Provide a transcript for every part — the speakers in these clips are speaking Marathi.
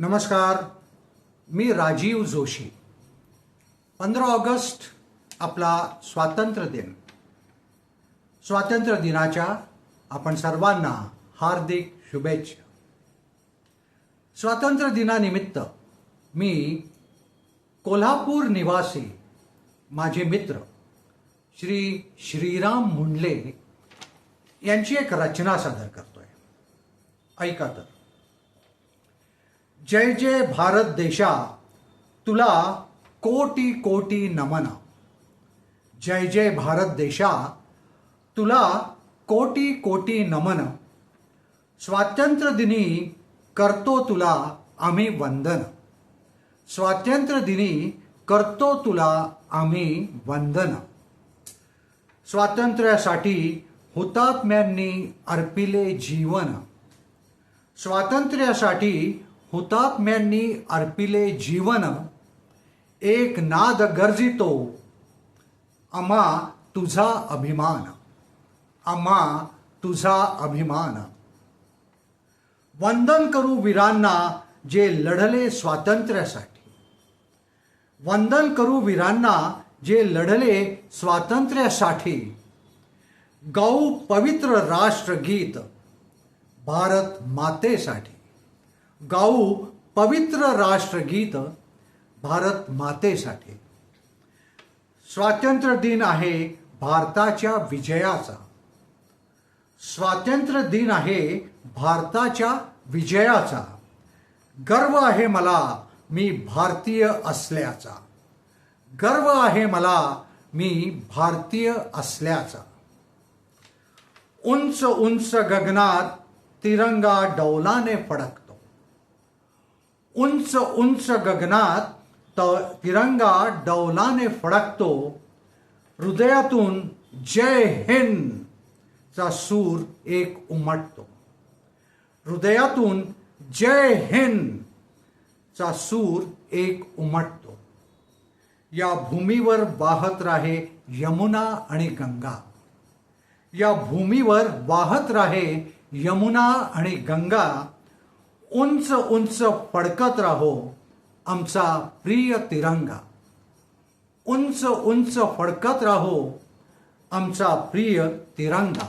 नमस्कार मी राजीव जोशी. पंधरा ऑगस्ट आपला स्वातंत्र्य दिन. स्वातंत्र्य दिनाच्या आपण सर्वांना हार्दिक शुभेच्छा. स्वातंत्र्य दिनानिमित्त मी कोल्हापूर निवासी माझे मित्र श्री श्रीराम मुंडले यांची एक रचना सादर करतोय. ऐका तर. जय जय भारत देशा तुला कोटी कोटी नमन. जय जय भारत देशा तुला कोटी कोटी नमन. स्वातंत्र्यदिनी करतो तुला आम्ही वंदन. स्वातंत्र्यदिनी करतो तुला आम्ही वंदन. स्वातंत्र्यासाठी हुतात्म्यांनी अर्पिले जीवन. स्वातंत्र्यासाठी हुतात्म्यांनी अर्पिले जीवन एक नाद गर्जितो अमा तुझा अभिमान अमा तुझा अभिमान. वंदन करू वीरांना जे लढले स्वातंत्र्यासाठी. वंदन करू वीरांना जे लढले स्वातंत्र्यासाठी. गाऊ पवित्र राष्ट्रगीत भारत मातेसाठी. गाऊ पवित्र राष्ट्रगीत भारत मातेसाठी. स्वातंत्र्य दिन आहे भारताच्या विजयाचा. स्वातंत्र्य दिन आहे भारताच्या विजयाचा. गर्व आहे मला मी भारतीय असल्याचा. गर्व आहे मला मी भारतीय असल्याचा. उंच उंच गगनात तिरंगा डौलाने फडकतो. उंच उंच गगनात त- तिरंगा डौलाने फडकतो. हृदयातून जय हिंद चा सूर एक उमटतो. हृदयातून जय हिंद चा सूर एक उमटतो. या भूमीवर वाहत राहे यमुना आणि गंगा. या भूमीवर वाहत राहे यमुना आणि गंगा उंच उंच फडकत राहो आमचा प्रिय तिरंगा. उंच उंच फडकत राहो आमचा प्रिय तिरंगा.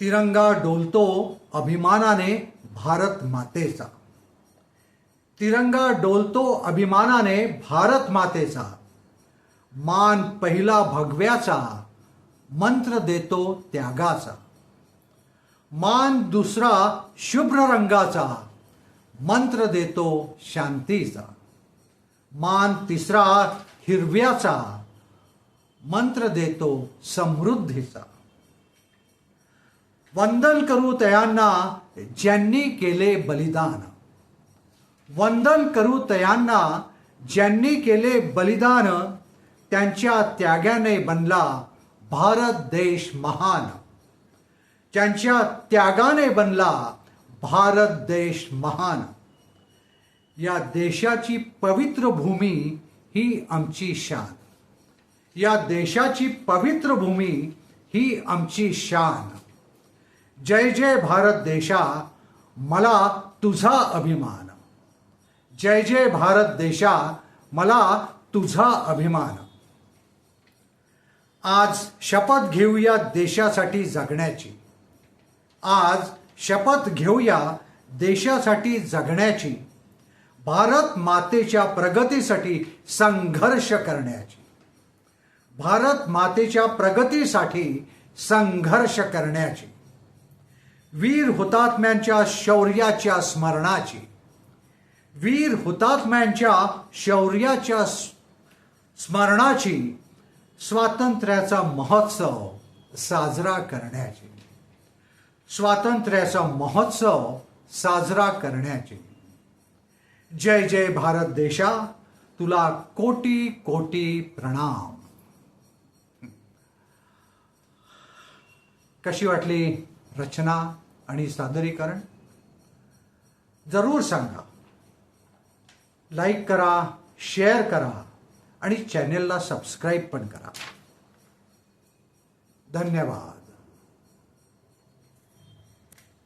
तिरंगा डोलतो अभिमानाने भारत मातेचा. तिरंगा डोलतो अभिमानाने भारत मातेचा. मान पहिला भगव्याचा मंत्र देतो त्यागाचा. मान दुसरा शुभ्र रंगाचा मंत्र देतो शांतीचा. मान तिसरा हिरव्याचा मंत्र देतो समृद्धीचा. वंदन करू तयांना ज्यांनी केले बलिदान. वंदन करू तयांना ज्यांनी केले बलिदान त्यांच्या त्यागाने बनला भारत देश महान. त्यांच्या त्यागाने बनला भारत देश महान. या देशाची पवित्र भूमी ही आमची शान. या देशाची पवित्र भूमी ही आमची शान. जय जय भारत देशा मला तुझा अभिमान. जय जय भारत देशा मला तुझा अभिमान. आज शपथ घेऊया देशासाठी जगण्याची. आज शपथ घेऊया देशासाठी जगण्याची भारत मातेच्या प्रगतीसाठी संघर्ष करण्याची. भारत मातेच्या प्रगतीसाठी संघर्ष करण्याची. वीर हुतात्म्यांच्या शौर्याच्या स्मरणाची. वीर हुतात्म्यांच्या शौर्याच्या स्मरणाची स्वातंत्र्याचा महोत्सव साजरा करण्याची. स्वातंत्र्याचा महोत्सव साजरा करण्याचे. जय जय भारत देशा तुला कोटी कोटी प्रणाम. कशी वाटली रचना आणि सादरीकरण? जरूर सांगा. लाईक करा शेअर करा आणि चॅनेलला सबस्क्राईब पण करा. धन्यवाद.